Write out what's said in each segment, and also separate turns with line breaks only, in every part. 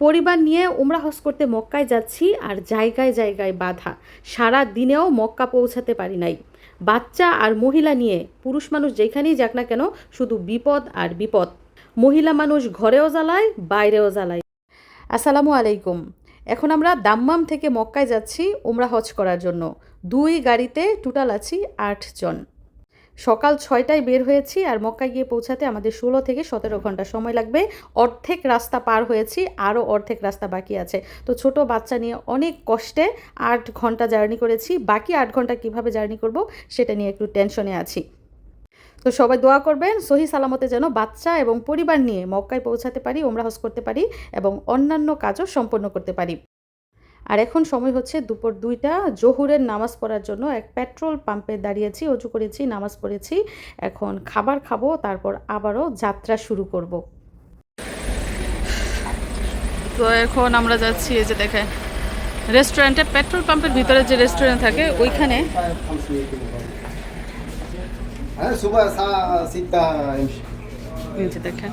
পরিবার নিয়ে উমরা হজ করতে মক্কায় যাচ্ছি আর জায়গায় জায়গায় বাধা। সারা দিনেও মক্কা পৌঁছাতে পারি নাই। বাচ্চা আর মহিলা নিয়ে, পুরুষ মানুষ যেখানেই যাক না কেন, শুধু বিপদ আর বিপদ। মহিলা মানুষ ঘরেও জ্বালায়, বাইরেও জ্বালায়। আসসালামু আলাইকুম। এখন আমরা দাম্মাম থেকে মক্কায় যাচ্ছি উমরা হজ করার জন্য। দুই গাড়িতে টোটাল আছি আটজন। সকাল ছয়টায় বের হয়েছি আর মক্কায় গিয়ে পৌঁছাতে আমাদের ষোলো থেকে সতেরো ঘণ্টা সময় লাগবে। অর্ধেক রাস্তা পার হয়েছি, আরও অর্ধেক রাস্তা বাকি আছে। তো ছোট বাচ্চা নিয়ে অনেক কষ্টে আট ঘণ্টা জার্নি করেছি। বাকি আট ঘণ্টা কীভাবে জার্নি করব সেটা নিয়ে একটু টেনশনে আছি। তো সবাই দোয়া করবেন, সহি সালামতে যেন বাচ্চা এবং পরিবার নিয়ে মক্কায় পৌঁছাতে পারি ওমরা হজ করতে পারি এবং অন্যান্য কাজও সম্পন্ন করতে পারি। আর এখন সময় হচ্ছে দুপুর দুইটা। জহুরের নামাজ পড়ার জন্য এক পেট্রোল পাম্পে দাঁড়িয়েছি অজু করেছি নামাজ পড়েছি। এখন খাবার খাব তারপর আবারও যাত্রা শুরু করব। তো এখন আমরা যাচ্ছি এই যে দেখে রেস্টুরেন্টে পেট্রোল পাম্পের ভিতরে যে রেস্টুরেন্ট থাকে ওইখানে। দেখেন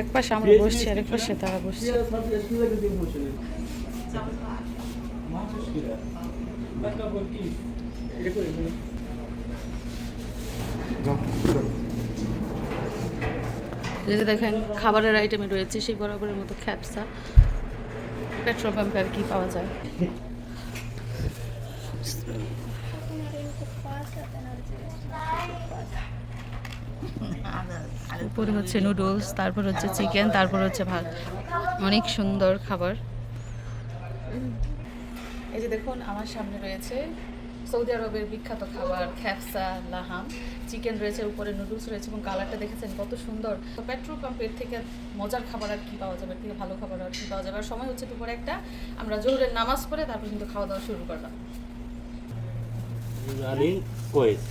এক পাশে আমরা বসছি আর এক পাশে তারা বসছে। দেখেন, খাবারের আইটেমে রয়েছে, সেই বরাবরের মতো খ্যাপসা। পেট্রোল পাম্পে আর কি পাওয়া যায়। উপরে হচ্ছে নুডলস তারপর হচ্ছে চিকেন তারপর হচ্ছে ভাত। অনেক সুন্দর খাবার। এই যে দেখুন আমার সামনে রয়েছে সৌদি আরবের বিখ্যাত খাবার খ্যাপসা লাহাম। চিকেন রয়েছে উপরে নুডলস রয়েছে এবং কালারটা দেখেছেন কত সুন্দর। তো পেট্রোল পাম্পের থেকে মজার খাবার আর কি পাওয়া যাবে থেকে ভালো খাবার আর কি পাওয়া যাবে? আর সময় হচ্ছে দুপুরে একটা আমরা জোহরের নামাজ পড়ে তারপর কিন্তু খাওয়া দাওয়া শুরু করলাম।
রানিং কোয়েস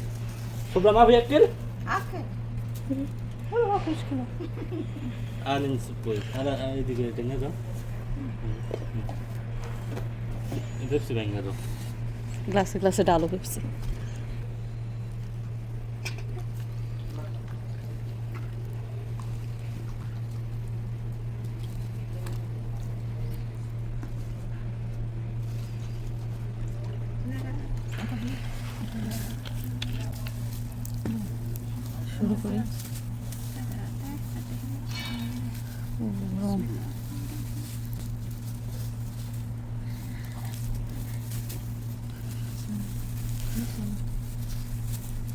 সুব্রামা ভিয়াক্টিল আজকে আনিস কই আর এদিকে এটা নিয়ে দাও পেপসি ব্যাঙ্গা দাও
গ্লাসে গ্লাসে ডালো পেপসি শুরু করি।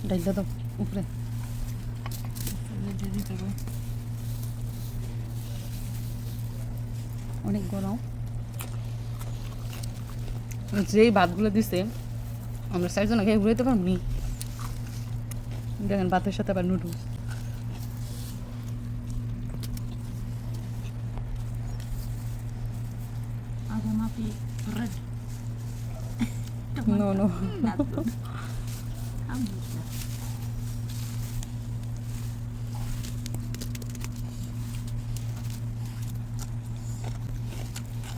ডাইলটা দাও, উপরে। অনেক গরম। যেই ভাতগুলো দিছে, আমরা চারজন আগে ঘুরাইতে পারবনি দেখেন ভাতের সাথে আবার noodles
Ada mati red.
No no
Alhamdulillah.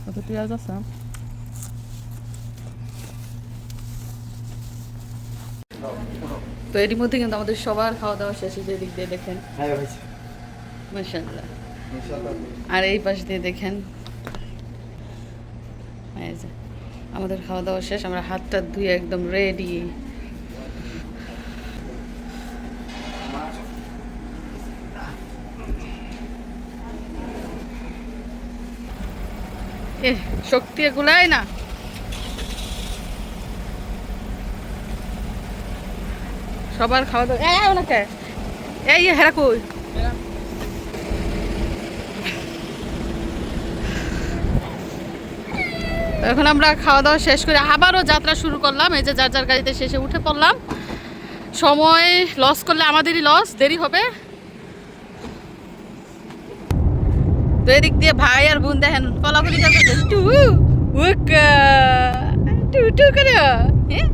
কত পেঁয়াজ আছে তো এরই মধ্যে কিন্তু আমাদের সবার খাওয়া দাওয়া শেষ যে দিক দিয়ে দেখেন।
হ্যাঁ
আর এই পাশ দিয়ে দেখেন। আমাদের খাওয়া দাওয়া শেষ আমরা হাতটা ধুয়ে একদম রেডি শক্তি এগুলাই না? সবার খাওয়া দাওয়া এই হেরা কই? এখন আমরা খাওয়া দাওয়া শেষ করে আবারও যাত্রা শুরু করলাম। এই যে যার যার গাড়িতে শেষে উঠে পড়লাম। সময় লস করলে আমাদেরই লস দেরি হবে। তো এদিক দিয়ে ভাই আর বোন দেখেন, কলাকলি টু টু করে। হ্যাঁ?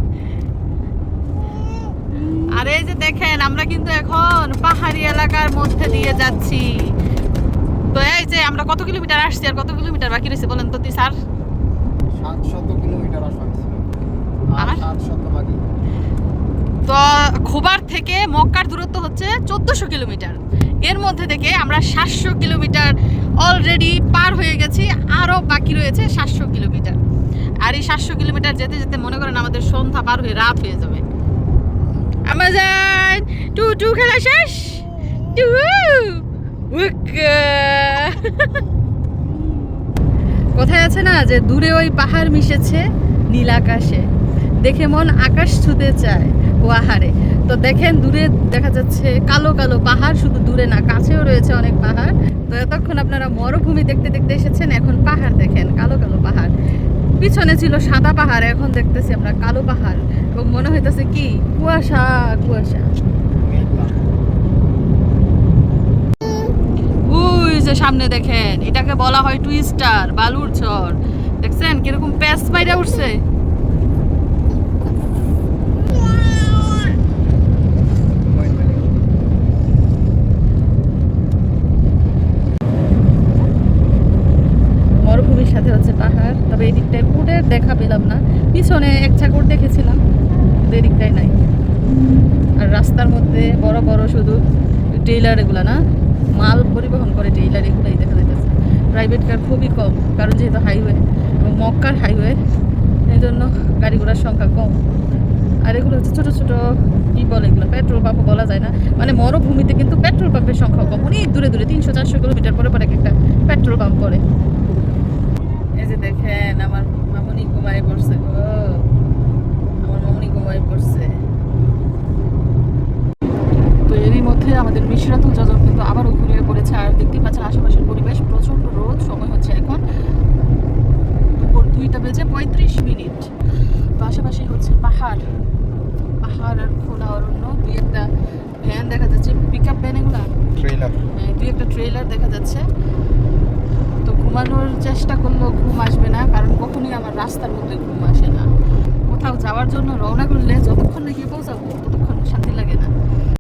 আর এই যে দেখেন আমরা কিন্তু এখন পাহাড়ি এলাকার মধ্যে দিয়ে যাচ্ছি। তো এই যে আমরা কত কিলোমিটার আসছি আর কত কিলোমিটার বাকি রয়েছে বলেন তো তুই স্যার
সাতশত কিলোমিটার আসা হয়েছে। আর
আর?
সাতশত বাকি।
তো খোবার থেকে মক্কার দূরত্ব হচ্ছে চোদ্দোশো কিলোমিটার। এর মধ্যে থেকে আমরা সাতশো কিলোমিটার অলরেডি পার হয়ে গেছি আরও বাকি রয়েছে সাতশো কিলোমিটার। আর এই সাতশো কিলোমিটার যেতে যেতে মনে করেন আমাদের সন্ধ্যা পার হয়ে রাত হয়ে যাবে। আমাজন টু টু খেলা শেষ টু। কোথায় আছে না যে দূরে ওই পাহাড় মিশেছে নীল আকাশে। দেখে মন আকাশ ছুতে চায় আহারে। তো দেখেন দূরে দেখা যাচ্ছে কালো কালো পাহাড়, শুধু দূরে না, কাছেও রয়েছে অনেক পাহাড়। তো এতক্ষণ আপনারা মরুভূমি দেখতে দেখতে এসেছেন, এখন পাহাড় দেখেন, কালো কালো পাহাড়। পিছনে ছিল সাদা পাহাড়, এখন দেখতেছি আমরা কালো পাহাড়। এবং মনে হইতেছে কি? কুয়াশা কুয়াশা। সামনে দেখেন, এটাকে বলা হয় টুইস্টার, বালুর চর দেখছেন কীরকম প্যাচ বাইরে উঠছে? মরুভূমির সাথে হচ্ছে তবে এই দিকটায় দেখা পেলাম না। পিছনে এক চাকর দেখেছিলাম, কিন্তু এই দিকটায় নাই। আর রাস্তার মধ্যে বড় বড় শুধু টেইলার এগুলা না, মাল পরিবহন করে টেইলার এগুলোই দেখা যাইতেছে। প্রাইভেট কার খুবই কম, কারণ যেহেতু হাইওয়ে এবং মক্কার হাইওয়ে এই জন্য গাড়ি ঘোড়ার সংখ্যা কম। আর এগুলো হচ্ছে ছোটো ছোটো কী বলে এগুলো পেট্রোল পাম্পও বলা যায় না। মানে মরুভূমিতে কিন্তু পেট্রোল পাম্পের সংখ্যা কম। অনেক দূরে দূরে, তিনশো চারশো কিলোমিটার পরে পরে একটা পেট্রোল পাম্প পড়ে এই যে দেখেন আমার মামনি ঘুমায় পড়ছে গো আমার মামনি ঘুমায় পড়ছে। তো এরই মধ্যে আমাদের মিশরাতুল যাজক কিন্তু আবারও ঘুরিয়ে পড়েছে। আর দেখতেই পাচ্ছেন আশেপাশের পরিবেশ প্রচণ্ড রোদ সময় হচ্ছে এখন দুপুর দুইটা বেজে পঁয়ত্রিশ মিনিট। তো আশেপাশে হচ্ছে পাহাড় পাহাড় আর খোলা অরণ্য দুই একটা ভ্যান দেখা যাচ্ছে পিক আপ ভ্যান এগুলা?
ট্রেলার
হ্যাঁ, দুই একটা ট্রেলার দেখা যাচ্ছে। ঘুমানোর চেষ্টা করলেও ঘুম আসবে না, কারণ কখনই আমার রাস্তার মধ্যে ঘুম আসে না। কোথাও যাওয়ার জন্য রওনা করলে যতক্ষণ না গিয়ে পৌঁছাবো, ততক্ষণ